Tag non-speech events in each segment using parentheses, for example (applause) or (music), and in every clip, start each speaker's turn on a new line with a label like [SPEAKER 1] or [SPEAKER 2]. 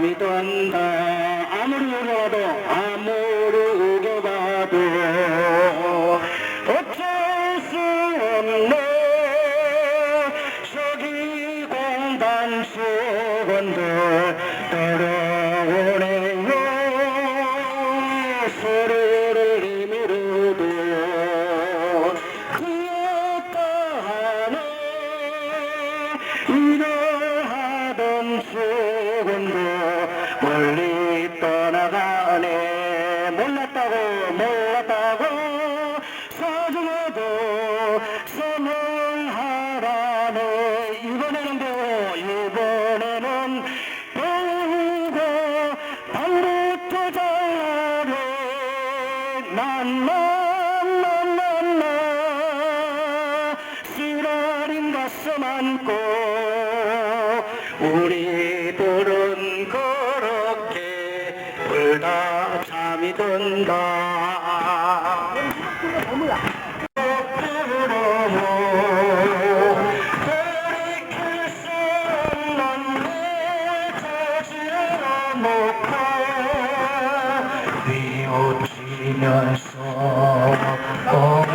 [SPEAKER 1] 울다 잠 뉘우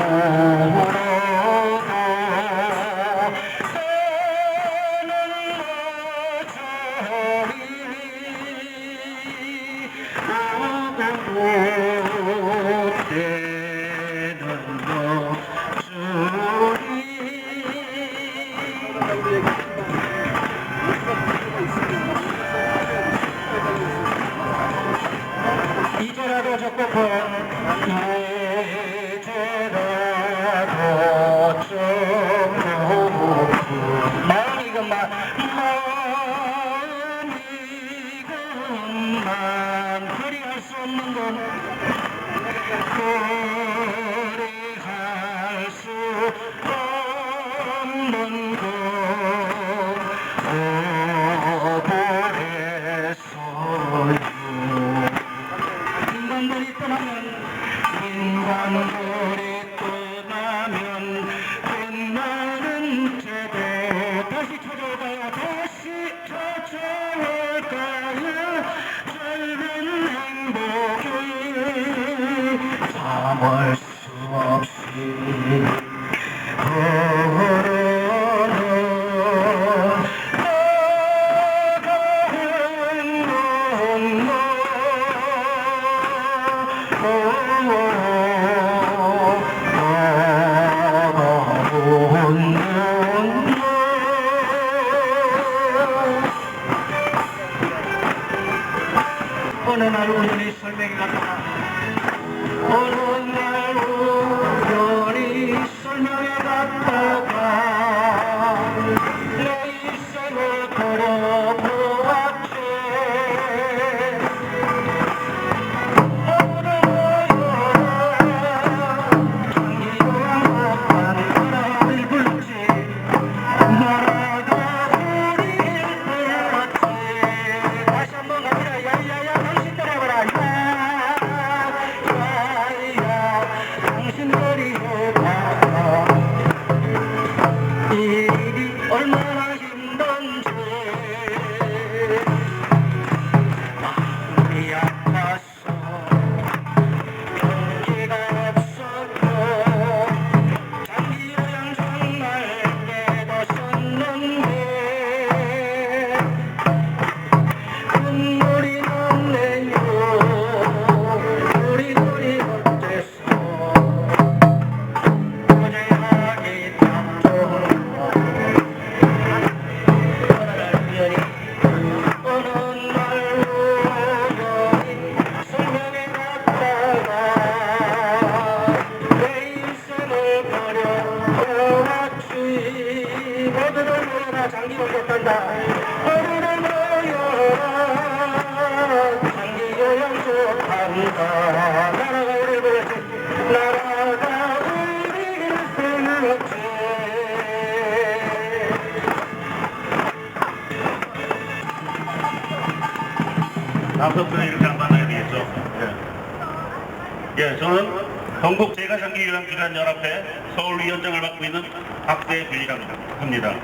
[SPEAKER 2] 앞서서 이렇게 안 만나야 되겠죠. 예. 예, 저는 전국 제가장기요양기관연합회 서울위원장을 맡고 있는 박대균이라고 합니다.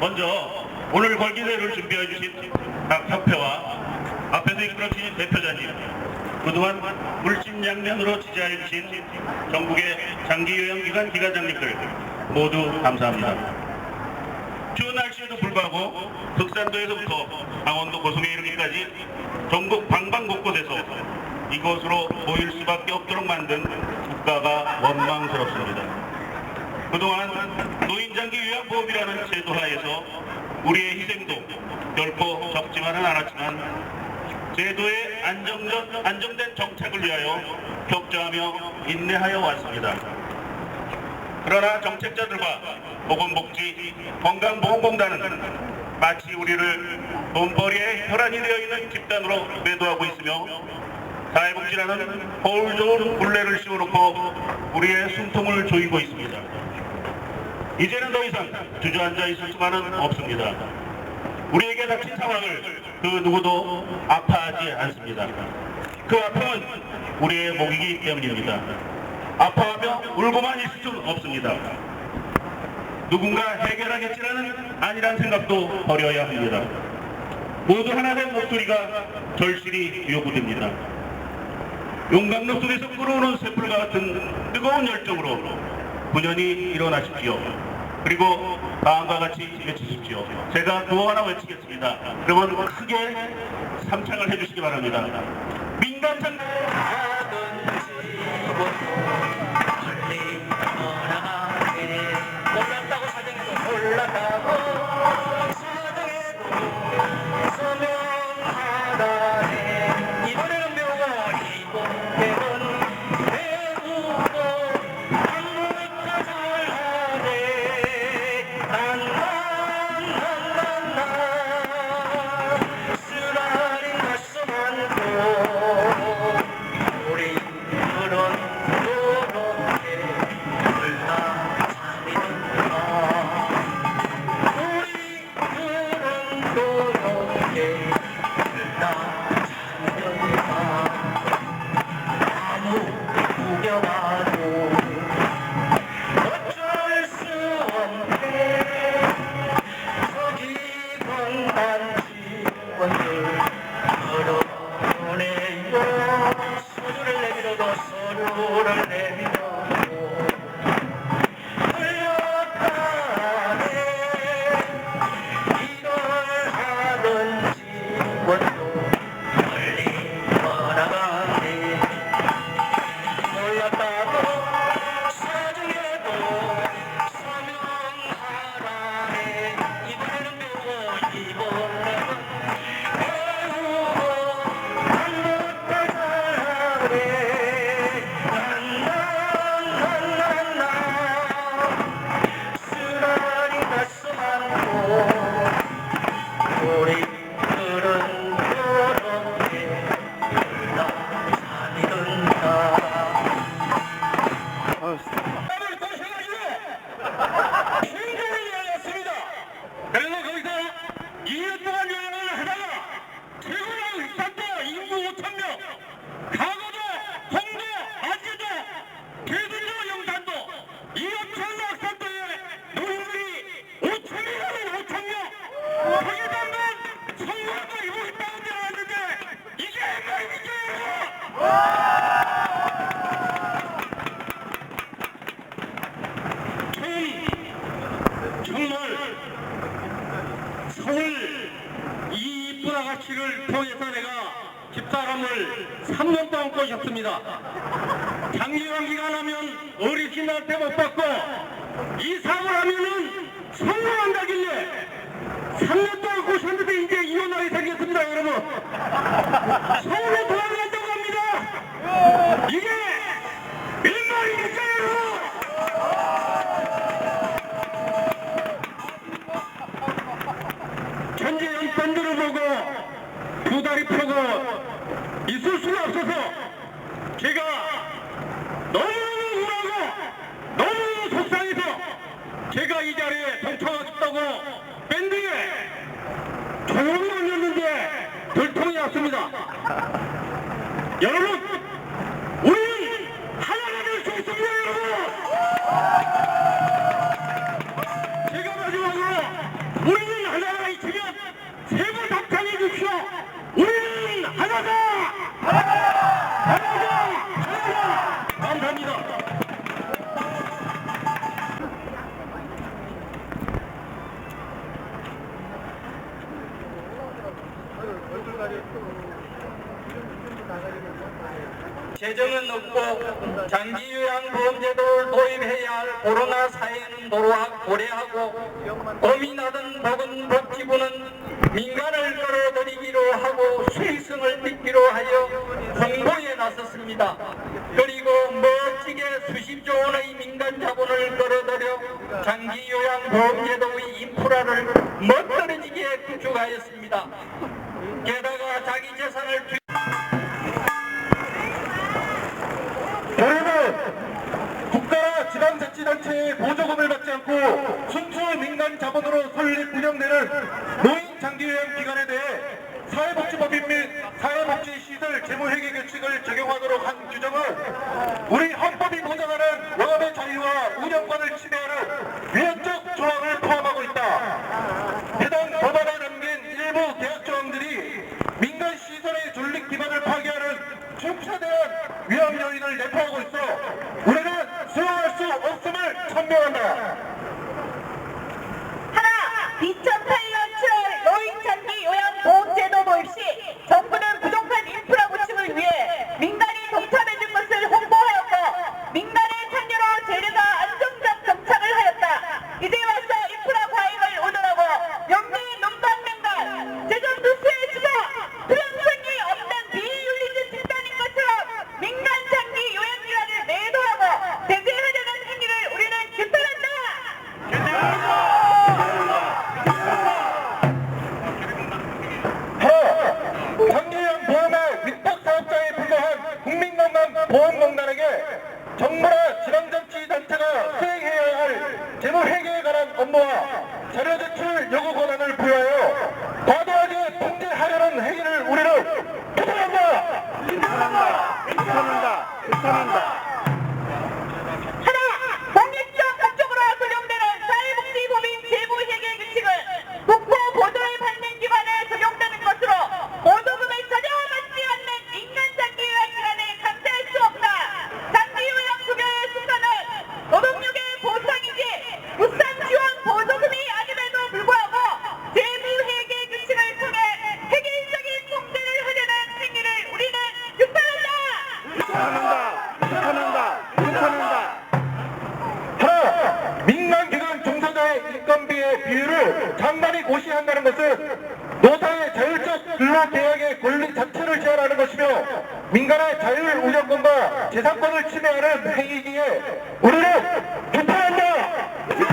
[SPEAKER 2] 먼저 오늘 걸기대회를 준비해 주신 각 협회와 앞에서 이끌어주신 대표자님, 그동안 물심양면으로 지지해 주신 전국의 장기요양기관 기관장님들 모두 감사합니다. 추운 날씨에도 불구하고 흑산도에서부터 강원도 고성에 이르기까지 전국 방방 곳곳에서 이곳으로 모일 수밖에 없도록 만든 국가가 원망스럽습니다. 그동안 노인장기 요양보험이라는 제도 하에서 우리의 희생도 결코 적지만은 않았지만 제도의 안정적, 안정된 정착을 위하여 협조하며 인내하여 왔습니다. 그러나 정책자들과 보건복지 건강보험공단은 마치 우리를 돈벌이에 혈안이 되어 있는 집단으로 매도하고 있으며 사회복지라는 거울 좋은 굴레를 씌워놓고 우리의 숨통을 조이고 있습니다. 이제는 더 이상 주저앉아 있을 수만은 없습니다. 우리에게 닥친 상황을 그 누구도 아파하지 않습니다. 그 아픔은 우리의 목이기 때문입니다. 아파하며 울고만 있을 수는 없습니다. 누군가 해결하겠지라는 아니란 생각도 버려야 합니다. 모두 하나 된 목소리가 절실히 요구됩니다. 용광로 속에서 끓어오는 샘플과 같은 뜨거운 열정으로 분연히 일어나십시오. 그리고 다음과 같이 외치십시오. 제가 구호 하나 외치겠습니다. 그러면 크게 삼창을 해주시기 바랍니다. 민간장
[SPEAKER 1] 이 이쁜 아가씨를 통해서 내가 집사람을 3년 동안 꼬셨습니다. 장기간 기간 하면 어르신 한테 못 받고 이사를 하면은 성공한다길래 3년 동안 꼬셨는데 이제 이혼하게 생겼습니다 여러분. 서울로 돌아간다고 합니다. 이게 웬말입니까 여러분? 펴고 있을 수가 없어서
[SPEAKER 3] 제가 너무너무 우울하고 너무너무 속상해서 제가 이 자리에 동참하겠다고 밴드에 조용히 올렸는데 들통이 났습니다. (laughs) 여러분, 우리는 하나가 될 수 있습니다, 여러분!
[SPEAKER 1] 장기 요양 보험제도를 도입해야 할 코로나 사회는 도로하- 고려하고 고민하던 보건복지부는 민간을 끌어들이기로 하고 수익성을 띠기로 하여 홍보에 나섰습니다. 그리고 멋지게 수십조 원의 민간 자본을 끌어들여 장기 요양 보험제도의 인프라를 멋들어지게 구축하였습니다. 게다가 자기 재산을 투-
[SPEAKER 3] 저희는 국가와 지방자치 단체의 보조금을 받지 않고 순수 민간 자본으로 설립 운영되는 노인 장기요양 기관에 대해 사회복지법인 및 사회복지 시설 재무회계 규칙을 적용하도록 한 규정은 우리 헌법이 보장하는 영업의 자유와 운영권을 침해하는 위헌적 조항을 포함하고 있다. 해당 법안에 담긴 일부 계약 조항들이 민간 시설의 존립 기반을 파괴하는 중차대한 위험 요인을 내포하고 있어 우리는 수용할 수 없음을 천명한다.
[SPEAKER 4] 하나, 2008년 7월 노인장기 요양보험제도 도입 시 정부는 부족한 인프라 구축을 위해 민간이 동참해준 것을 홍보하였고 민간의 참여로 재료가 안정적 정착을 하였다. 이제 와서 인프라 과잉을 오더라고 영리 논방맹간 재정 누수의 주자 불안성이 없는 비윤리적 집단인 것처럼 민간 장기 요양기관을 매도하고 대체하려는 행위를 우리는 규탄한다.
[SPEAKER 3] 하나, 장기요양 보험의 위탁 사업자에 불과한 국민건강보험공단에게 정부나 지방자치단체가 수행해야 할 재무 회계에 관한 업무와 자료 제출 요구 권한을 부여하여 과도하게 통제하려는 행위를 우리는 규탄한다.
[SPEAKER 4] 하나, 민간의
[SPEAKER 3] 자율 운영권과 재산권을 침해하는 행위기에 우리는 규탄한다.
[SPEAKER 4] 표준